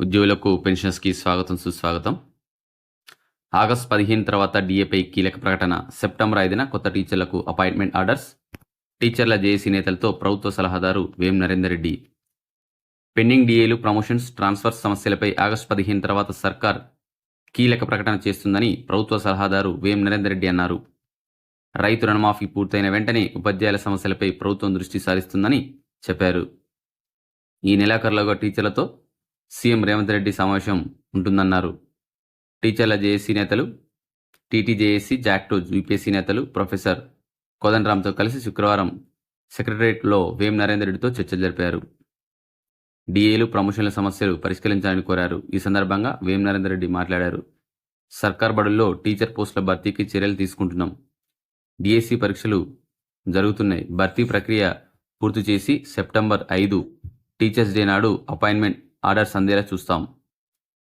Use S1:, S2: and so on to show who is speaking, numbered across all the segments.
S1: ఉద్యోగులకు పెన్షన్స్కి స్వాగతం సుస్వాగతం. ఆగస్ట్ పదిహేను తర్వాత డిఏపై కీలక ప్రకటన. సెప్టెంబర్ ఐదున కొత్త టీచర్లకు అపాయింట్మెంట్ ఆర్డర్స్. టీచర్ల జేఏసీ నేతలతో ప్రభుత్వ సలహాదారు వేం నరేందర్ రెడ్డి. పెండింగ్ డిఏలు ప్రమోషన్స్ ట్రాన్స్ఫర్ సమస్యలపై ఆగస్ట్ పదిహేను తర్వాత సర్కార్ కీలక ప్రకటన చేస్తుందని ప్రభుత్వ సలహాదారు వేం నరేందర్ రెడ్డి అన్నారు. రైతు రుణమాఫీ పూర్తయిన వెంటనే ఉపాధ్యాయుల సమస్యలపై ప్రభుత్వం దృష్టి సారిస్తుందని చెప్పారు. ఈ నెలాఖరులోగా టీచర్లతో సీఎం రేవంత్ రెడ్డి సమావేశం ఉంటుందన్నారు. టీచర్ల జేఏసీ నేతలు టీటీజేఏసీ జాక్టో యూపీఎస్సీ నేతలు ప్రొఫెసర్ కోదండరామ్తో కలిసి శుక్రవారం సెక్రటరియట్లో వేం నరేందర్ రెడ్డితో చర్చలు జరిపారు. డిఏలు ప్రమోషన్ల సమస్యలు పరిష్కరించాలని కోరారు. ఈ సందర్భంగా వేం నరేందర్ రెడ్డి మాట్లాడారు. సర్కార్ బడుల్లో టీచర్ పోస్టుల భర్తీకి చర్యలు తీసుకుంటున్నాం. డిఎస్సి పరీక్షలు జరుగుతున్నాయి. భర్తీ ప్రక్రియ పూర్తి చేసి సెప్టెంబర్ ఐదు టీచర్స్ డే నాడు అపాయింట్మెంట్ ఆర్డర్స్ అందేలా చూస్తాం.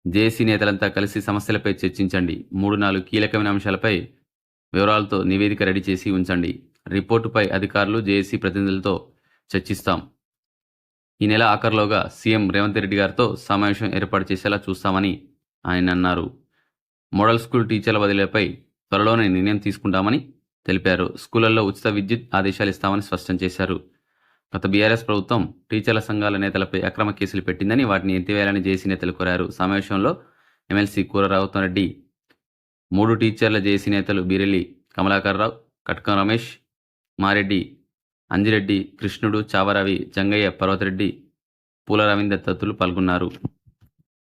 S1: జేఏసీ నేతలంతా కలిసి సమస్యలపై చర్చించండి. మూడు నాలుగు కీలకమైన అంశాలపై వివరాలతో నివేదిక రెడీ చేసి ఉంచండి. రిపోర్టుపై అధికారులు జేఏసీ ప్రతినిధులతో చర్చిస్తాం. ఈ నెల ఆఖరులోగా సీఎం రేవంత్ రెడ్డి గారితో సమావేశం ఏర్పాటు చేసేలా చూస్తామని ఆయన అన్నారు. మోడల్ స్కూల్ టీచర్ల బదిలీపై త్వరలోనే నిర్ణయం తీసుకుంటామని తెలిపారు. స్కూళ్ళలో ఉచిత విద్యుత్ ఆదేశాలు ఇస్తామని స్పష్టం చేశారు. గత బీఆర్ఎస్ ప్రభుత్వం టీచర్ల సంఘాల నేతలపై అక్రమ కేసులు పెట్టిందని వాటిని ఎత్తివేయాలని జేసీ నేతలు కోరారు. సమావేశంలో ఎమ్మెల్సీ కూర రెడ్డి మూడు టీచర్ల జేసీ నేతలు బీరెల్లి కమలాకర్రావు కట్కం రమేష్ మారెడ్డి అంజిరెడ్డి కృష్ణుడు చావరవి జంగయ్య పర్వతరెడ్డి పూల రవీందర్ తత్తులు పాల్గొన్నారు.